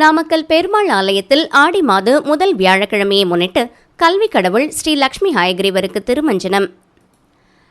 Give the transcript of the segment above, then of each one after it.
நாமக்கல் பெருமாள் ஆலயத்தில் ஆடி மாத முதல் வியாழக்கிழமையை முன்னிட்டு கல்வி கடவுள் ஸ்ரீ லக்ஷ்மி ஹயகிரிவருக்கு திருமஞ்சனம்.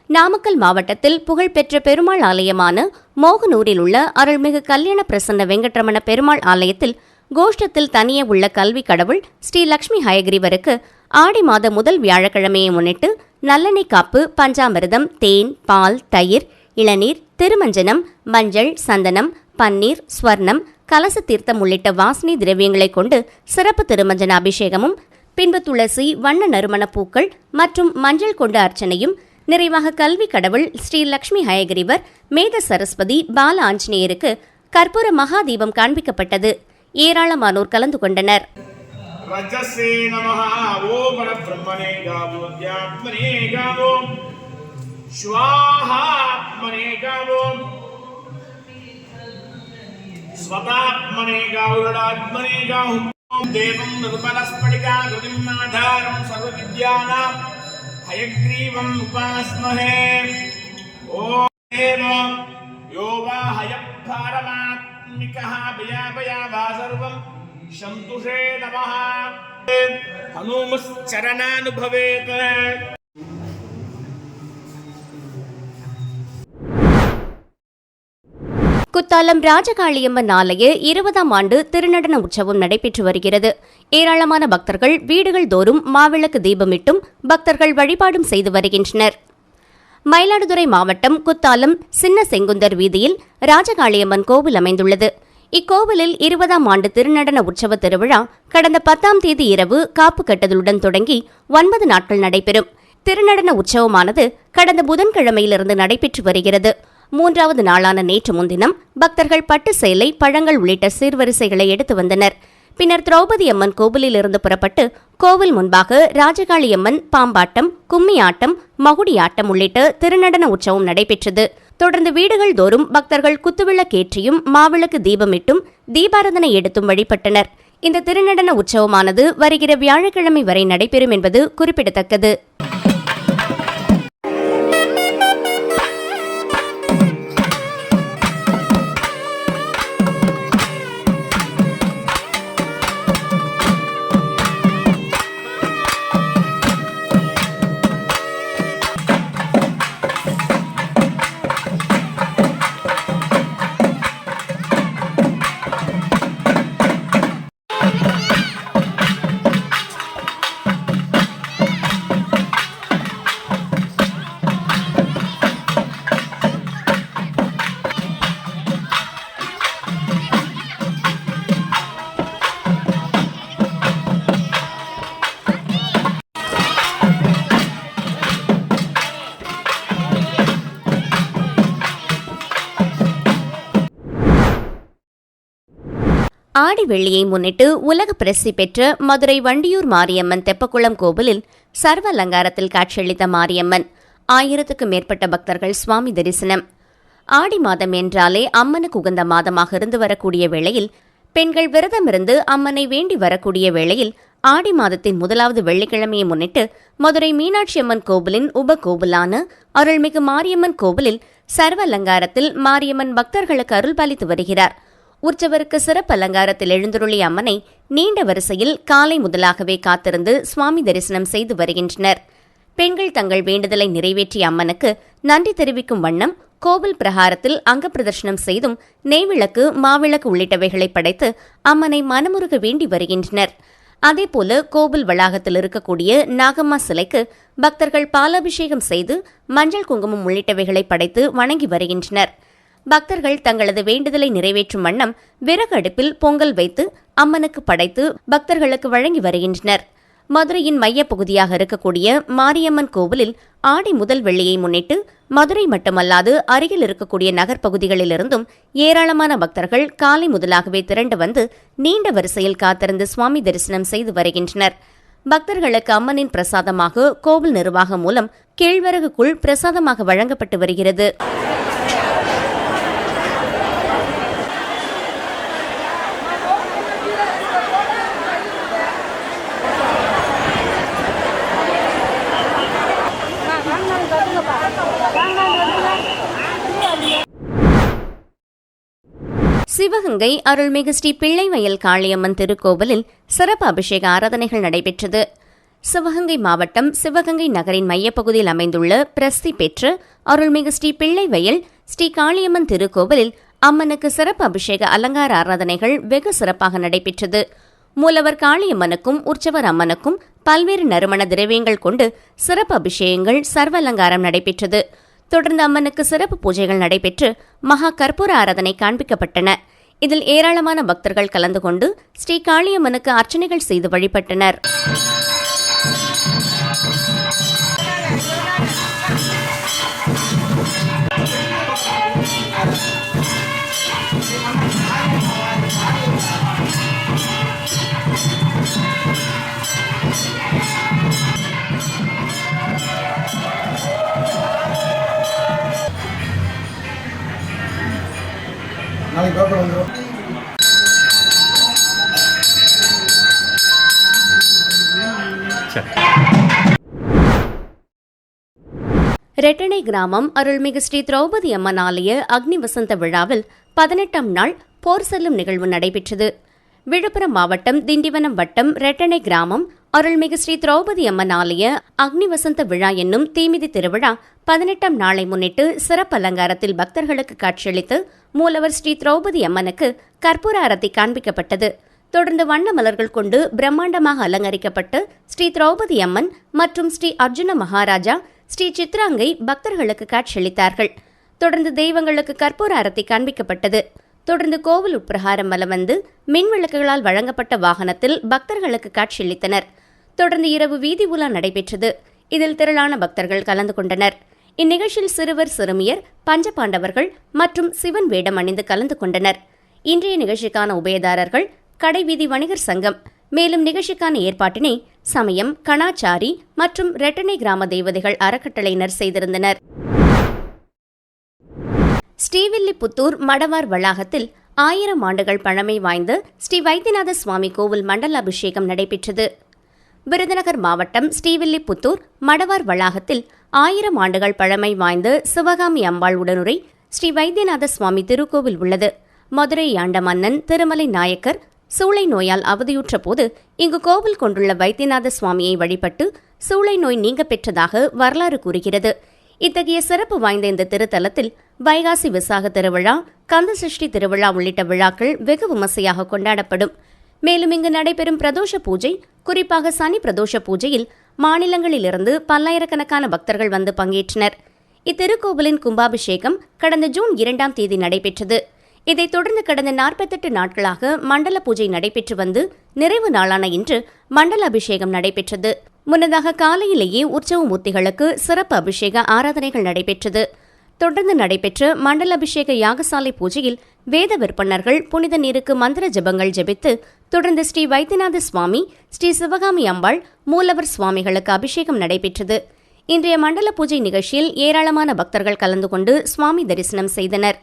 நாமக்கல் மாவட்டத்தில் புகழ்பெற்ற பெருமாள் ஆலயமான மோகனூரில் உள்ள அருள்மிகு கல்யாண பிரசன்ன வெங்கட்ரமண பெருமாள் ஆலயத்தில் கோஷ்டத்தில் தனியே உள்ள கல்வி கடவுள் ஸ்ரீ லக்ஷ்மி ஹயகிரிவருக்கு ஆடி மாத முதல் வியாழக்கிழமையை முன்னிட்டு நல்லெண்ணெய் காப்பு பஞ்சாமிரதம் தேன் பால் தயிர் இளநீர் திருமஞ்சனம் மஞ்சள் சந்தனம் பன்னீர் ஸ்வர்ணம் கலச தீர்த்தம் உள்ளிட்ட வாசனை திரவியங்களை கொண்டு சிறப்பு திருமஞ்சன அபிஷேகமும் பின்பு துளசி வண்ண நறுமண பூக்கள் மற்றும் மஞ்சள் கொண்டு அர்ச்சனையும் நிறைவாக கல்வி கடவுள் ஸ்ரீ லக்ஷ்மி ஹயகிரிவர் மேத சரஸ்வதி பால ஆஞ்சநேயருக்கு கற்பூர மகாதீபம் காண்பிக்கப்பட்டது. ஏராளமானோர் கலந்து கொண்டனர். ஸ்வாஹா స్వతాత్మనేగా ఉరడాత్మనేగా దేవం నిర్మలస్ఫటికాధారం సర్వవిద్యానా హయగ్రీవం ఉపాస్మహే ఓం యో వా హయభారమాత్మిక భయాభయా వా సర్వం సంతుషే నమ. హనుమశ్చరణానుభవేత్. குத்தாலம் ராஜகாளியம்மன் ஆலய இருபதாம் ஆண்டு திருநடன உற்சவம் நடைபெற்று வருகிறது. ஏராளமான பக்தர்கள் வீடுகள் தோறும் மாவிளக்கு தீபமிட்டும் பக்தர்கள் வழிபாடும் செய்து வருகின்றனர். மயிலாடுதுறை மாவட்டம் குத்தாலம் சின்ன செங்குந்தர் வீதியில் ராஜகாளியம்மன் கோவில் அமைந்துள்ளது. இக்கோவிலில் இருபதாம் ஆண்டு திருநடன உற்சவ திருவிழா கடந்த பத்தாம் தேதி இரவு காப்பு கட்டுதலுடன் தொடங்கி ஒன்பது நாட்கள் நடைபெறும். திருநடன உற்சவமானது கடந்த புதன்கிழமையிலிருந்து நடைபெற்று வருகிறது. மூன்றாவது நாளான நேற்று முன்தினம் பக்தர்கள் பட்டு சேலை பழங்கள் உள்ளிட்ட சீர்வரிசைகளை எடுத்து வந்தனர். பின்னர் திரௌபதி அம்மன் கோவிலிலிருந்து புறப்பட்டு கோவில் முன்பாக ராஜகாளி அம்மன் பாம்பாட்டம் கும்மி ஆட்டம் மகுடி ஆட்டம் உள்ளிட்ட திருநடன உற்சவம் நடைபெற்றது. தொடர்ந்து வீடுகள் தோறும் பக்தர்கள் குத்துவிளக்கேற்றியும் மாவிளக்கு தீபமிட்டும் தீபாரதனை எடுத்தும் வழிபட்டனர். இந்த திருநடன உற்சவமானது வருகிற வியாழக்கிழமை வரை நடைபெறும் என்பது குறிப்பிடத்தக்கது. ஆடி வெள்ளியை முன்னிட்டு உலக பிரசித்தி பெற்ற மதுரை வண்டியூர் மாரியம்மன் தெப்பக்குளம் கோவிலில் சர்வ அலங்காரத்தில் காட்சியளித்த மாரியம்மன். ஆயிரத்துக்கும் மேற்பட்ட பக்தர்கள் சுவாமி தரிசனம். ஆடி மாதம் என்றாலே அம்மனுக்கு உகந்த மாதமாக இருந்து வரக்கூடிய வேளையில் பெண்கள் விரதமிருந்து அம்மனை வேண்டி வரக்கூடிய வேளையில் ஆடி மாதத்தின் முதலாவது வெள்ளிக்கிழமையை முன்னிட்டு மதுரை மீனாட்சி அம்மன் கோவிலின் உப கோவிலான அருள்மிகு மாரியம்மன் கோவிலில் சர்வ அலங்காரத்தில் மாரியம்மன் பக்தர்களுக்கு அருள் பாலித்து வருகிறார். உற்சவருக்கு சிறப்பு அலங்காரத்தில் எழுந்துருளிய அம்மனை நீண்ட வரிசையில் காலை முதலாகவே காத்திருந்து சுவாமி தரிசனம் செய்து வருகின்றனர். பெண்கள் தங்கள் வேண்டுதலை நிறைவேற்றிய அம்மனுக்கு நன்றி தெரிவிக்கும் வண்ணம் கோவில் பிரகாரத்தில் அங்க பிரதர்ஷனம் செய்தும் நெய்விளக்கு மாவிளக்கு உள்ளிட்டவைகளை படைத்து அம்மனை மனமுருக வேண்டி வருகின்றனர். அதேபோல கோவில் வளாகத்தில் இருக்கக்கூடிய நாகம்மா சிலைக்கு பக்தர்கள் பாலாபிஷேகம் செய்து மஞ்சள் குங்குமம் உள்ளிட்டவைகளை படைத்து வணங்கி வருகின்றனர். பக்தர்கள் தங்களது வேண்டுதலை நிறைவேற்றும் வண்ணம் விறகு அடுப்பில் பொங்கல் வைத்து அம்மனுக்கு படைத்து பக்தர்களுக்கு வழங்கி வருகின்றனர். மதுரையின் மையப் பகுதியாக இருக்கக்கூடிய மாரியம்மன் கோவிலில் ஆடி முதல் வெள்ளியை முன்னிட்டு மதுரை மட்டுமல்லாது அருகில் இருக்கக்கூடிய நகர்ப்பகுதிகளிலிருந்தும் ஏராளமான பக்தர்கள் காலை முதலாகவே திரண்டு வந்து நீண்ட வரிசையில் காத்திருந்து சுவாமி தரிசனம் செய்து வருகின்றனர். பக்தர்களுக்கு அம்மனின் பிரசாதமாக கோவில் நிர்வாகம் மூலம் கேழ்வரகு கூழ் பிரசாதமாக வழங்கப்பட்டு வருகிறது. சிவகங்கை அருள்மிகு ஸ்ரீ பிள்ளைவயல் காளியம்மன் திருக்கோவிலில் சிறப்பு அபிஷேக ஆராதனைகள் நடைபெற்றது. சிவகங்கை மாவட்டம் சிவகங்கை நகரின் மையப்பகுதியில் அமைந்துள்ள பிரசித்தி பெற்ற அருள்மிகு ஸ்ரீ பிள்ளைவயல் ஸ்ரீ காளியம்மன் திருக்கோவிலில் அம்மனுக்கு சிறப்பு அபிஷேக அலங்கார ஆராதனைகள் வெகு சிறப்பாக நடைபெற்றது. மூலவர் காளியம்மனுக்கும் உற்சவர் அம்மனுக்கும் பல்வேறு நறுமண திரவியங்கள் கொண்டு சிறப்பு அபிஷேகங்கள் சர்வ அலங்காரம் நடைபெற்றது. தொடர்ந்து அம்மனுக்கு சிறப்பு பூஜைகள் நடைபெற்று மகா கற்பூர ஆராதனை காண்பிக்கப்பட்டன. இதில் ஏராளமான பக்தர்கள் கலந்து கொண்டு ஸ்ரீ காளியம்மனுக்கு அர்ச்சனைகள் செய்து வழிபட்டனர். நாளைக்கு பேப்பர் வந்துடும் ரெட்டனை கிராமம் அருள்மிகு ஸ்ரீ திரௌபதி அம்மன் ஆலய அக்னி வசந்த விழாவில் பதினெட்டாம் நாள் போர் செல்லும் நிகழ்வு நடைபெற்றது. விழுப்புரம் மாவட்டம் திண்டிவனம் வட்டம் ரெட்டனை கிராமம் அருள்மிகு ஸ்ரீ திரௌபதி அம்மன் ஆலய அக்னி வசந்த விழா என்னும் தீமிதி திருவிழா பதினெட்டாம் நாளை முன்னிட்டு சிறப்பு அலங்காரத்தில் பக்தர்களுக்கு காட்சியளித்து மூலவர் ஸ்ரீ திரௌபதி அம்மனுக்கு கற்பூர அரத்தி காண்பிக்கப்பட்டது. தொடர்ந்து வண்ண மலர்கள் கொண்டு பிரம்மாண்டமாக அலங்கரிக்கப்பட்டு ஸ்ரீ திரௌபதி அம்மன் மற்றும் ஸ்ரீ அர்ஜுன மகாராஜா ஸ்ரீ சித்ராங்கை பக்தர்களுக்கு காட்சியளித்தார்கள். தொடர்ந்து தெய்வங்களுக்கு கற்பூர அரத்தி காண்பிக்கப்பட்டது. தொடர்ந்து கோவில் உட்பிரகாரம் வலம் வந்து மின் விளக்குகளால் வழங்கப்பட்ட வாகனத்தில் பக்தர்களுக்கு காட்சியளித்தனர். தொடர்ந்து இரவு வீதி உலா நடைபெற்றது. இதில் திரளான பக்தர்கள் கலந்து கொண்டனர். இந்நிகழ்ச்சியில் சிறுவர் சிறுமியர் பஞ்சபாண்டவர்கள் மற்றும் சிவன் வேடம் அணிந்து கலந்து கொண்டனர். இன்றைய நிகழ்ச்சிக்கான உபயதாரர்கள் கடைவீதி வணிகர் சங்கம். மேலும் நிகழ்ச்சிக்கான ஏற்பாட்டினை சமயம் கணாச்சாரி மற்றும் ரெட்டனை கிராம தேவதைகள் அறக்கட்டளையினர் செய்திருந்தனர். ஸ்ரீவில்லிபுத்தூர் மடவார் வளாகத்தில் ஆயிரம் ஆண்டுகள் பழமை வாய்ந்த ஸ்ரீ வைத்தியநாத சுவாமி கோவில் மண்டல அபிஷேகம் நடைபெற்றது. விருதுநகர் மாவட்டம் ஸ்ரீவில்லிபுத்தூர் மடவார் வளாகத்தில் ஆயிரம் ஆண்டுகள் பழமை வாய்ந்த சிவகாமி அம்பாள் உடனுரை ஸ்ரீ வைத்தியநாத சுவாமி திருக்கோவில் உள்ளது. மதுரை ஆண்ட மன்னன் திருமலை நாயக்கர் சூளை நோயால் அவதியுற்ற போது இங்கு கோவில் கொண்டுள்ள வைத்தியநாத சுவாமியை வழிபட்டு சூளை நோய் நீங்க பெற்றதாக வரலாறு கூறுகிறது. இத்தகைய சிறப்பு வாய்ந்த இந்த திருத்தலத்தில் வைகாசி விசாக திருவிழா கந்த சஷ்டி திருவிழா உள்ளிட்ட விழாக்கள் வெகு விமர்சையாக கொண்டாடப்படும். மேலும் இங்கு நடைபெறும் பிரதோஷ பூஜை குறிப்பாக சனி பிரதோஷ பூஜையில் மாநிலங்களிலிருந்து பல்லாயிரக்கணக்கான பக்தர்கள் வந்து பங்கேற்றனர். இத்திருக்கோவிலின் கும்பாபிஷேகம் கடந்த ஜூன் இரண்டாம் தேதி நடைபெற்றது. இதைத் தொடர்ந்து கடந்த நாற்பத்தெட்டு நாட்களாக மண்டல பூஜை நடைபெற்று வந்து நிறைவு நாளான இன்று மண்டல அபிஷேகம் நடைபெற்றது. முன்னதாக காலையிலேயே உற்சவ மூர்த்திகளுக்கு சிறப்பு அபிஷேக ஆராதனைகள் நடைபெற்றது. தொடர்ந்து நடைபெற்ற மண்டல அபிஷேக யாகசாலை பூஜையில் வேத விற்பனர்கள் புனித நீருக்கு மந்திர ஜெபங்கள் ஜெபித்து தொடர்ந்து ஸ்ரீ வைத்தியநாத சுவாமி ஸ்ரீ சிவகாமி அம்பாள் மூலவர் சுவாமிகளுக்கு அபிஷேகம் நடைபெற்றது. இன்றைய மண்டல பூஜை நிகழ்ச்சியில் ஏராளமான பக்தர்கள் கலந்து கொண்டு சுவாமி தரிசனம் செய்தனர்.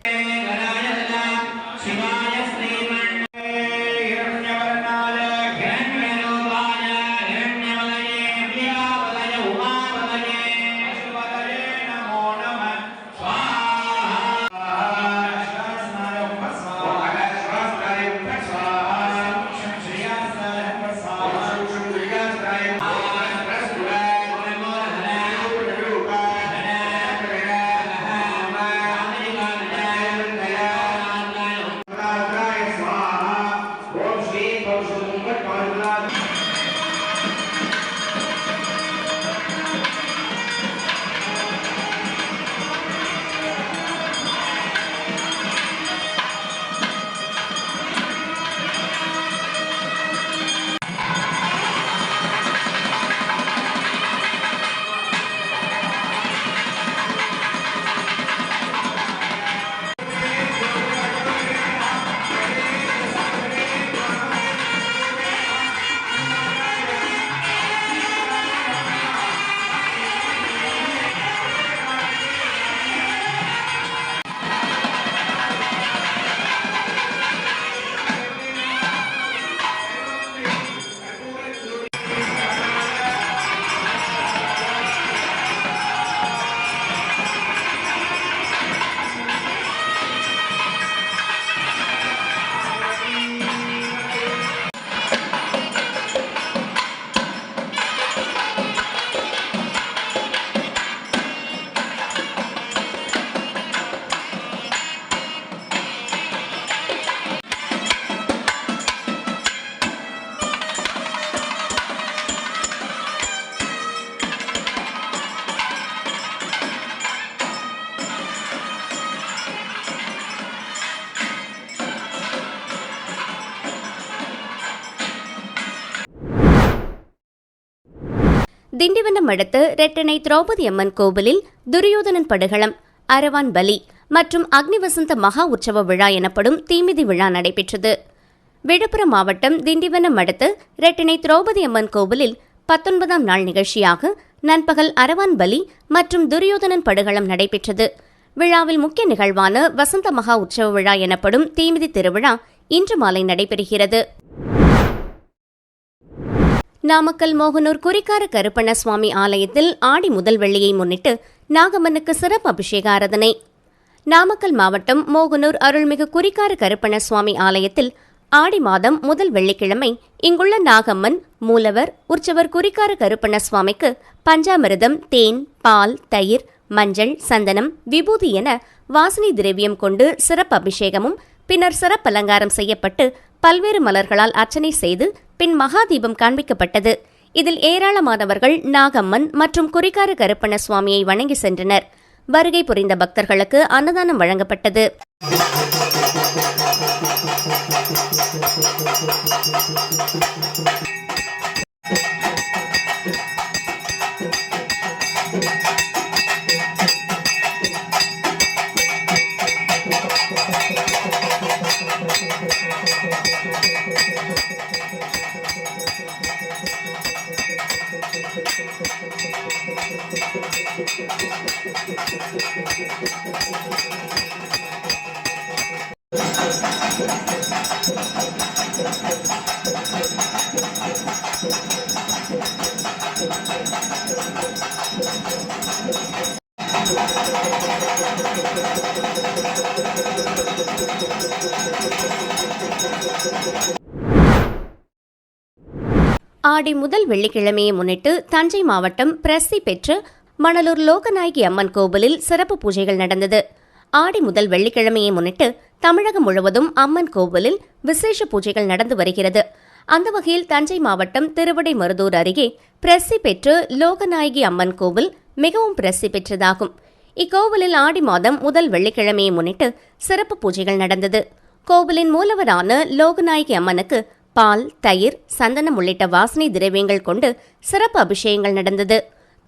திண்டிவனம் அடுத்து ரெட்டனை திரௌபதி அம்மன் கோவிலில் துரியோதனன் படுகளம் அரவான் பலி மற்றும் அக்னிவசந்த மகா உற்சவ விழா எனப்படும் தீமிதி விழா நடைபெற்றது. விழுப்புரம் மாவட்டம் திண்டிவனம் அடுத்து ரெட்டினை திரௌபதி அம்மன் கோவிலில் பத்தொன்பதாம் நாள் நிகழ்ச்சியாக நண்பகல் அரவான் பலி மற்றும் துரியோதனன் படுகளம் நடைபெற்றது. விழாவில் முக்கிய நிகழ்வான வசந்த மகா உற்சவ விழா எனப்படும் தீமிதி திருவிழா இன்று மாலை நடைபெறுகிறது. நாமக்கல் மோகனூர் குறிக்கார கருப்பண்ண சுவாமி ஆலயத்தில் ஆடி முதல் வெள்ளியை முன்னிட்டு நாகம்மனுக்கு சிறப்பு அபிஷேக ஆராதனை. நாமக்கல் மாவட்டம் மோகனூர் அருள்மிகு குறிக்கார கருப்பண்ண சுவாமி ஆலயத்தில் ஆடி மாதம் முதல் வெள்ளிக்கிழமை இங்குள்ள நாகம்மன் மூலவர் உற்சவர் குறிக்கார கருப்பண்ண சுவாமிக்கு பஞ்சாமிரதம் தேன் பால் தயிர் மஞ்சள் சந்தனம் விபூதி என வாசனை திரவியம் கொண்டு சிறப்பு அபிஷேகமும் பின்னர் சிறப்பு அலங்காரம் செய்யப்பட்டு பல்வேறு மலர்களால் அர்ச்சனை செய்து பின் மகாதீபம் காண்பிக்கப்பட்டது. இதில் ஏராளமானவர்கள் நாகம்மன் மற்றும் குறிக்கார கருப்பண்ண சுவாமியை வணங்கி சென்றனர். வருகை புரிந்த பக்தர்களுக்கு அன்னதானம் வழங்கப்பட்டது. ஆடி முதல் வெள்ளிக்கிழமையை முன்னிட்டு தஞ்சை மாவட்டம் பிரசி பெற்று மணலூர் லோகநாயகி அம்மன் கோவிலில் சிறப்பு பூஜைகள் நடந்தது. ஆடி முதல் வெள்ளிக்கிழமையை முன்னிட்டு தமிழகம் முழுவதும் அம்மன் கோவிலில் விசேஷ பூஜைகள் நடந்து வருகிறது. அந்த வகையில் தஞ்சை மாவட்டம் திருவடை மருதூர் அருகே பிரசி பெற்று லோகநாயகி அம்மன் கோவில் மிகவும் பிரசி பெற்றதாகும். இக்கோவிலில் ஆடி மாதம் முதல் வெள்ளிக்கிழமையை முன்னிட்டு சிறப்பு பூஜைகள் நடந்தது. கோவிலின் மூலவரான லோகநாயகி அம்மனுக்கு பால் தயிர் சந்தனம் உள்ளிட்ட வாசனை திரவியங்கள் கொண்டு சிறப்பு அபிஷேகங்கள் நடந்தது.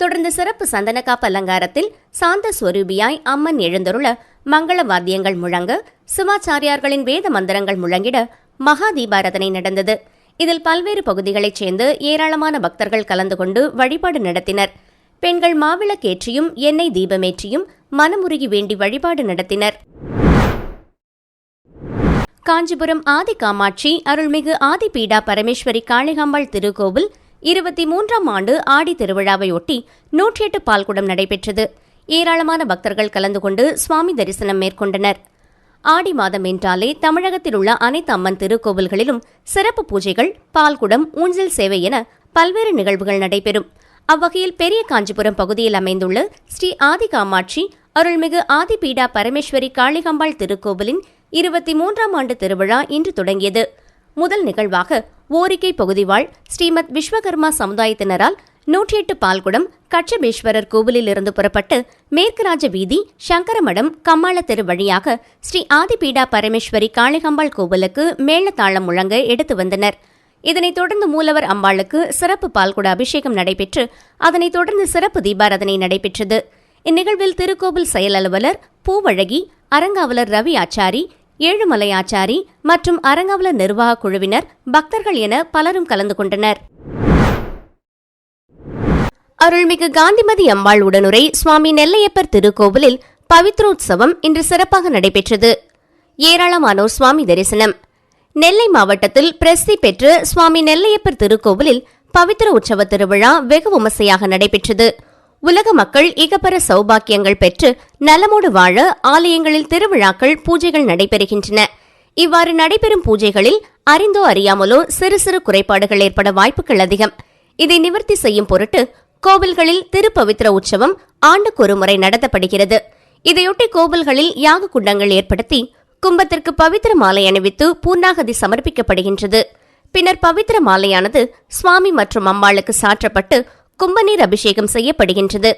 தொடர்ந்து சிறப்பு சந்தனக்காப்பு அலங்காரத்தில் சாந்த ஸ்வரூபியாய் அம்மன் எழுந்தருள மங்கள வாத்தியங்கள் முழங்க சிவாச்சாரியார்களின் வேத மந்திரங்கள் முழங்கிட மகா தீபாரதனை நடந்தது. இதில் பல்வேறு பகுதிகளைச் சேர்ந்து ஏராளமான பக்தர்கள் கலந்து கொண்டு வழிபாடு நடத்தினர். பெண்கள் மாவிளக்கேற்றியும் எண்ணெய் தீபமேற்றியும் மனமுருகி வேண்டி வழிபாடு நடத்தினர். காஞ்சிபுரம் ஆதி காமாட்சி அருள்மிகு ஆதிபீடா பரமேஸ்வரி காளிகாம்பாள் திருக்கோவில் இருபத்தி மூன்றாம் ஆண்டு ஆடி திருவிழாவையொட்டி நூற்றி எட்டு பால்குடம் நடைபெற்றது. ஏராளமான பக்தர்கள் கலந்து கொண்டு சுவாமி தரிசனம் மேற்கொண்டனர். ஆடி மாதம் என்றாலே தமிழகத்தில் உள்ள அனைத்து அம்மன் திருக்கோவில்களிலும் சிறப்பு பூஜைகள் பால்குடம் ஊஞ்சல் சேவை என பல்வேறு நிகழ்வுகள் நடைபெறும். அவ்வகையில் பெரிய காஞ்சிபுரம் பகுதியில் அமைந்துள்ள ஸ்ரீ ஆதி காமாட்சி அருள்மிகு ஆதிபீடா பரமேஸ்வரி காளிகாம்பாள் திருக்கோவிலின் இருபத்தி மூன்றாம் ஆண்டு திருவிழா இன்று தொடங்கியது. முதல் நிகழ்வாக ஓரிக்கை பகுதிவாழ் ஸ்ரீமத் விஸ்வகர்மா சமுதாயத்தினரால் நூற்றி எட்டு பால்குடம் கட்சபேஸ்வரர் கோவிலில் இருந்து புறப்பட்டு மேற்கு ராஜ வீதி சங்கரமடம் கம்மாள தெரு வழியாக ஸ்ரீ ஆதிபீடா பரமேஸ்வரி காளிகம்பாள் கோவிலுக்கு மேளதாளம் முழங்க எடுத்து வந்தனர். இதனைத் தொடர்ந்து மூலவர் அம்பாளுக்கு சிறப்பு பால்குட அபிஷேகம் நடைபெற்று அதனைத் தொடர்ந்து சிறப்பு தீபாராதனை நடைபெற்றது. இந்நிகழ்வில் திருக்கோவில் செயல் அலுவலர் பூவழகி அரங்காவலர் ரவி ஆச்சாரி ஏழுமலை ஆச்சாரி மற்றும் அரங்காவலர் நிர்வாக குழுவினர் பக்தர்கள் என பலரும் கலந்து கொண்டனர். அருள்மிகு காந்திமதி அம்பாள் உடனுரை சுவாமி நெல்லையப்பர் திருக்கோவிலில் பவித்ரோத்சவம் இன்று சிறப்பாக நடைபெற்றது. ஏராளமானோர் சுவாமி தரிசனம். நெல்லை மாவட்டத்தில் பிரசித்தி பெற்று சுவாமி நெல்லையப்பர் திருக்கோவிலில் பவித்ர உற்சவ திருவிழா வெகு விமர்சையாக நடைபெற்றது. உலக மக்கள் இகப்பர சௌபாக்கியங்கள் பெற்று நலமோடு வாழ ஆலயங்களில் திருவிழாக்கள் பூஜைகள் நடைபெறுகின்றன. இவ்வாறு நடைபெறும் பூஜைகளில் அறிந்தோ அறியாமலோ சிறு சிறு குறைபாடுகள் ஏற்பட வாய்ப்புகள் அதிகம். இதை நிவர்த்தி செய்யும் பொருட்டு கோவில்களில் திருப்பவித்ர உற்சவம் ஆண்டுக்கு ஒருமுறை நடத்தப்படுகிறது. இதையொட்டி கோவில்களில் யாக குண்டங்கள் ஏற்படுத்தி கும்பத்திற்கு பவித்திர மாலை அணிவித்து பூர்ணாகதி சமர்ப்பிக்கப்படுகின்றது. பின்னர் பவித்திர மாலையானது சுவாமி மற்றும் அம்மாளுக்கு சாற்றப்பட்டு கும்பநீர் அபிஷேகம் செய்யப்படுகின்றது.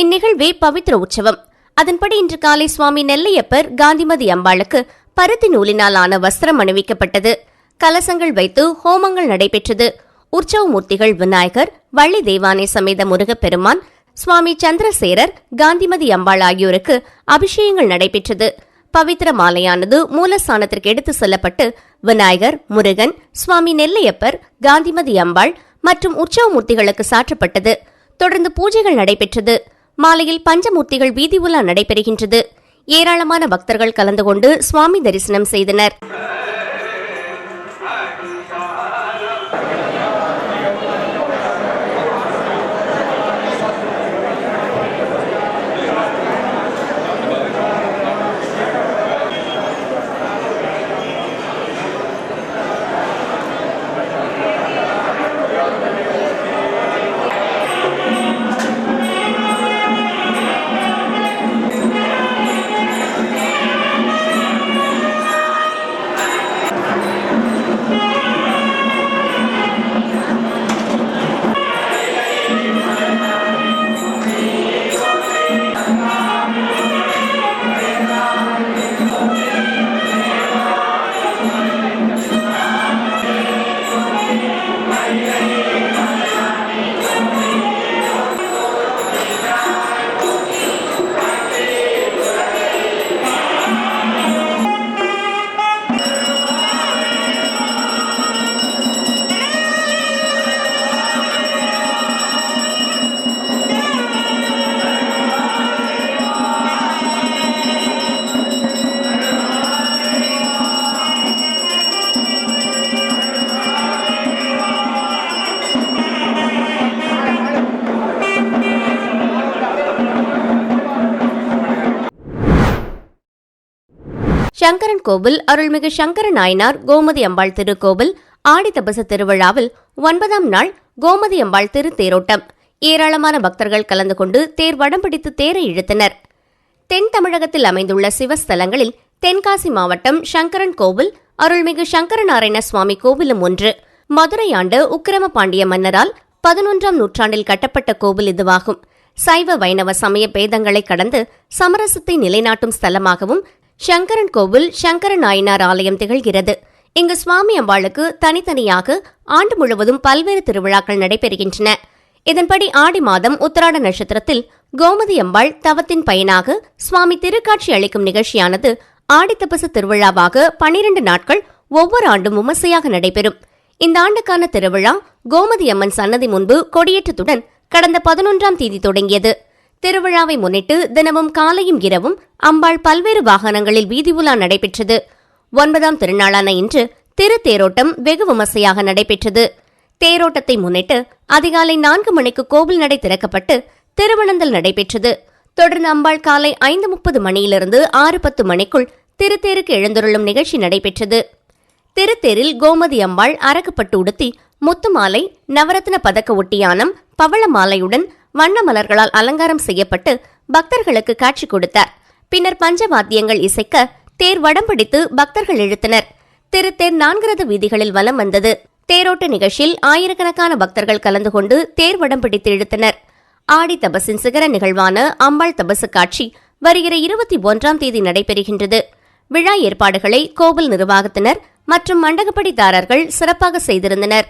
இந்நிகழ்வே பவித்திர உற்சவம். அதன்படி இன்று காலை சுவாமி நெல்லையப்பர் காந்திமதி அம்பாளுக்கு பருத்தி நூலினால் ஆன வஸ்திரம் அணிவிக்கப்பட்டது. கலசங்கள் வைத்து ஹோமங்கள் நடைபெற்றது. உற்சவமூர்த்திகள் விநாயகர் வள்ளி தேவானை சமேத முருகப்பெருமான் சுவாமி சந்திரசேரர் காந்திமதி அம்பாள் ஆகியோருக்கு அபிஷேகங்கள் நடைபெற்றது. பவித்திர மாலையானது மூலஸ்தானத்திற்கு எடுத்து செல்லப்பட்டு விநாயகர் முருகன் சுவாமி நெல்லையப்பர் காந்திமதி அம்பாள் மற்றும் உற்சவமூர்த்திகளுக்கு சாற்றப்பட்டது. தொடர்ந்து பூஜைகள் நடைபெற்றது. மாலையில் பஞ்சமூர்த்திகள் வீதி உலா நடைபெறுகின்றது. ஏராளமான பக்தர்கள் கலந்து கொண்டு சுவாமி தரிசனம் செய்தனர். திருக்கோவில் அருள்மிகு சங்கர நாயனார் கோமதி அம்பாள் திருக்கோவில் ஆடி தபச திருவிழாவில் ஒன்பதாம் நாள் கோமதி அம்பாள் திருத்தேரோட்டம். ஏராளமான பக்தர்கள் கலந்து கொண்டு தேர் வடம் பிடித்து தேரை இழுத்தனர். தென் தமிழகத்தில் அமைந்துள்ள சிவஸ்தலங்களில் தென்காசி மாவட்டம் சங்கரன் கோவில் அருள்மிகு சங்கரநாராயண சுவாமி கோவிலும் ஒன்று. மதுரை ஆண்டு உக்கிரம பாண்டிய மன்னரால் பதினொன்றாம் நூற்றாண்டில் கட்டப்பட்ட கோவில் இதுவாகும். சைவ வைணவ சமய பேதங்களை கடந்து சமரசத்தை நிலைநாட்டும் ஸ்தலமாகவும் சங்கரன் கோவில் சங்கர நாயனார் ஆலயம் திகழ்கிறது. இங்கு சுவாமி அம்பாளுக்கு தனித்தனியாக ஆண்டு முழுவதும் பல்வேறு திருவிழாக்கள் நடைபெறுகின்றன. இதன்படி ஆடி மாதம் உத்தராட நட்சத்திரத்தில் கோமதி அம்பாள் தவத்தின் பயனாக சுவாமி திருக்காட்சி அளிக்கும் நிகழ்ச்சியானது ஆடித்தபசு திருவிழாவாக பனிரெண்டு நாட்கள் ஒவ்வொரு ஆண்டும் விமர்சையாக நடைபெறும். இந்த ஆண்டுக்கான திருவிழா கோமதி அம்மன் சன்னதி முன்பு கொடியேற்றத்துடன் கடந்த பதினொன்றாம் தேதி தொடங்கியது. திருவிழாவை முன்னிட்டு தினமும் காலையும் இரவும் அம்பாள் பல்வேறு வாகனங்களில் வீதி உலா நடைபெற்றது. ஒன்பதாம் திருநாளான இன்று திருத்தேரோட்டம் வெகு விமர்சையாக நடைபெற்றது. தேரோட்டத்தை முன்னிட்டு அதிகாலை நான்கு மணிக்கு கோவில் நடை திறக்கப்பட்டு திருவனந்தல் நடைபெற்றது. தொடர்ந்து அம்பாள் காலை ஐந்து முப்பது மணியிலிருந்து ஆறு பத்து மணிக்குள் திருத்தேருக்கு எழுந்தருளும் நிகழ்ச்சி நடைபெற்றது. திருத்தேரில் கோமதி அம்பாள் அரக்குப்பட்டு உடுத்தி முத்து மாலை நவரத்ன பதக்க ஒட்டியானம் பவள மாலையுடன் வண்ண மலர்களால் அலங்காரம் செய்யப்பட்டு பக்தர்களுக்கு காட்சி கொடுத்தார். பின்னர் பஞ்சவாத்தியங்கள் இசைக்க தேர் வடம் பிடித்து பக்தர்கள் இழுத்தனர். திருத்தேர் நான்கிறது வீதிகளில் வலம் வந்தது. தேரோட்ட நிகழ்ச்சியில் ஆயிரக்கணக்கான பக்தர்கள் கலந்து கொண்டு தேர் வடம் பிடித்து இழுத்தனர். ஆடி தபசின் சிகர நிகழ்வான அம்பாள் தபசு காட்சி வருகிற இருபத்தி ஒன்றாம் தேதி நடைபெறுகின்றது. விழா ஏற்பாடுகளை கோவில் நிர்வாகத்தினர் மற்றும் மண்டகப்படிதாரர்கள் சிறப்பாக செய்திருந்தனர்.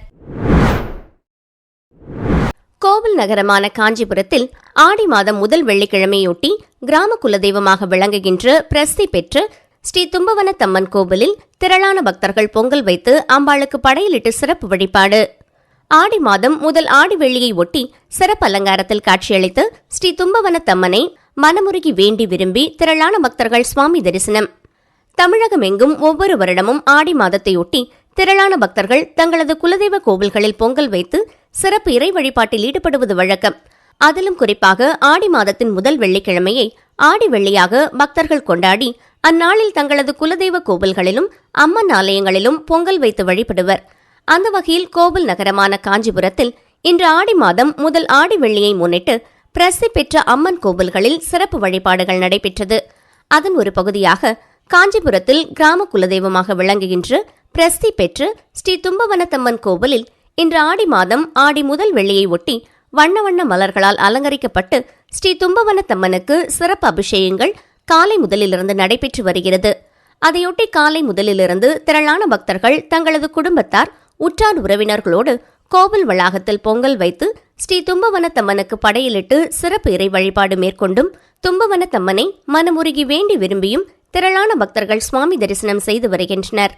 கோவில் நகரமான காஞ்சிபுரத்தில் ஆடி மாதம் முதல் வெள்ளிக்கிழமையொட்டி கிராம குலதெய்வமாக விளங்குகின்ற பிரசித்தி பெற்று ஸ்ரீ தும்பவனத்தம்மன் கோவிலில் திரளான பக்தர்கள் பொங்கல் வைத்து அம்பாளுக்கு படையலிட்டு சிறப்பு வழிபாடு. ஆடி மாதம் முதல் ஆடி வெள்ளியை ஒட்டி சிறப்பு அலங்காரத்தில் காட்சியளித்து ஸ்ரீ தும்பவனத்தம்மனை மனமுருகி வேண்டி விரும்பி திரளான பக்தர்கள் சுவாமி தரிசனம். தமிழகம் எங்கும் ஒவ்வொரு வருடமும் ஆடி மாதத்தையொட்டி திரளான பக்தர்கள் தங்களது குலதெய்வ கோவில்களில் பொங்கல் வைத்து சிறப்பு இறை வழிபாட்டில் ஈடுபடுவது வழக்கம். அதிலும் குறிப்பாக ஆடி மாதத்தின் முதல் வெள்ளிக்கிழமையை ஆடி வெள்ளியாக பக்தர்கள் கொண்டாடி அந்நாளில் தங்களது குலதெய்வ கோவில்களிலும் அம்மன் ஆலயங்களிலும் பொங்கல் வைத்து வழிபடுவர். அந்த வகையில் கோவில் நகரமான காஞ்சிபுரத்தில் இன்று ஆடி மாதம் முதல் ஆடி வெள்ளியை முன்னிட்டு பிரசித்தி பெற்ற அம்மன் கோவில்களில் சிறப்பு வழிபாடுகள் நடைபெற்றது. அதன் ஒரு பகுதியாக காஞ்சிபுரத்தில் கிராம குலதெய்வமாக விளங்குகின்ற பிரசித்தி பெற்று ஸ்ரீ தும்பவனத்தம்மன் கோவிலில் இன்று ஆடி மாதம் ஆடி முதல் வெள்ளியை ஒட்டி வண்ண வண்ண மலர்களால் அலங்கரிக்கப்பட்டு ஸ்ரீ தும்பவனத்தம்மனுக்கு சிறப்பு அபிஷேகங்கள் காலை முதலிலிருந்து நடைபெற்று வருகிறது. அதையொட்டி காலை முதலிலிருந்து திரளான பக்தர்கள் தங்களது குடும்பத்தார் உற்றார் உறவினர்களோடு கோவில் வளாகத்தில் பொங்கல் வைத்து ஸ்ரீ தும்பவனத்தம்மனுக்கு படையலிட்டு சிறப்பு இறை வழிபாடு மேற்கொண்டும் தும்பவனத்தம்மனை மனமுருகி வேண்டி விரும்பியும் திரளான பக்தர்கள் சுவாமி தரிசனம் செய்து வருகின்றனர்.